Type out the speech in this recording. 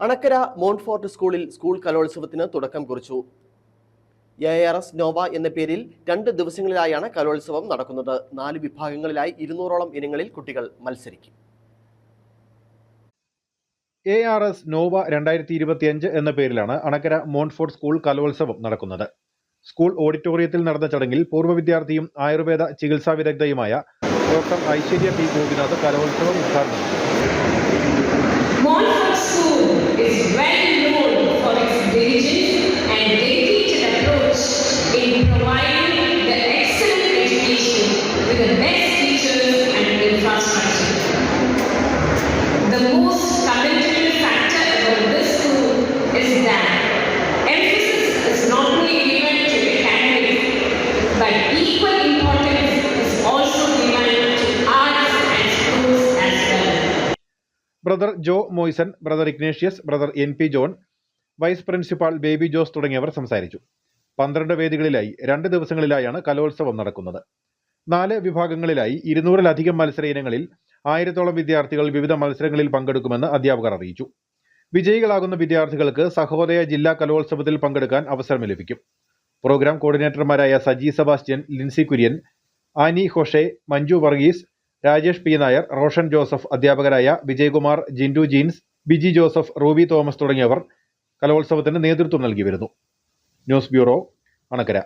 Anakkara Montfort സ്കൂളിൽ school കലോത്സവത്തിന് തുടക്കം കുറിച്ചു. എ ആർ എസ് നോവ എന്ന പേരിൽ രണ്ട് ദിവസങ്ങളിലായാണ് കലോത്സവം നടക്കുന്നത്. നാല് വിഭാഗങ്ങളിലായി ഇരുന്നൂറോളം ഇനങ്ങളിൽ കുട്ടികൾ മത്സരിക്കും. എ ആർ എസ് നോവ രണ്ടായിരത്തി ഇരുപത്തിയഞ്ച് എന്ന പേരിലാണ് അണക്കര മോൺഫോർട്ട് സ്കൂൾ കലോത്സവം നടക്കുന്നത്. സ്കൂൾ ഓഡിറ്റോറിയത്തിൽ നടന്ന ചടങ്ങിൽ പൂർവ വിദ്യാർത്ഥിയും ആയുർവേദ ചികിത്സാ വിദഗ്ധയുമായ ഡോക്ടർ ഐശ്വര്യ പി ഗോപിനാഥ് കലോത്സവം ഉദ്ഘാടനം ചെയ്തു. Brother Jo Moison brother Ignatius brother N P John vice principal Baby Jose തുടങ്ങിയവർ സംസാരിച്ചു. പന്ത്രണ്ട് വേദികളിലായി രണ്ട് ദിവസങ്ങളിലായാണ് കലോത്സവം നടക്കുന്നത്. നാല് വിഭാഗങ്ങളിലായി ഇരുന്നൂറിലധികം മത്സര ഇനങ്ങളിൽ ആയിരത്തോളം വിദ്യാർത്ഥികൾ വിവിധ മത്സരങ്ങളിൽ പങ്കെടുക്കുമെന്ന് അധ്യാപകർ അറിയിച്ചു. വിജയികളാകുന്ന വിദ്യാർത്ഥികൾക്ക് സഹോദയ ജില്ലാ കലോത്സവത്തിൽ പങ്കെടുക്കാൻ അവസരം ലഭിക്കും. പ്രോഗ്രാം കോർഡിനേറ്റർമാരായ Saji Sebastian Lincy Kurian Annie ഹൊഷെ Manju Varghese Rajesh P Nair Roshan Joseph അധ്യാപകരായ Vijayakumar Jindu Jeans Biji Joseph Ruby Thomas തുടങ്ങിയവർ കലോത്സവത്തിന് നേതൃത്വം നൽകി വരുന്നു. News bureau Anakkara.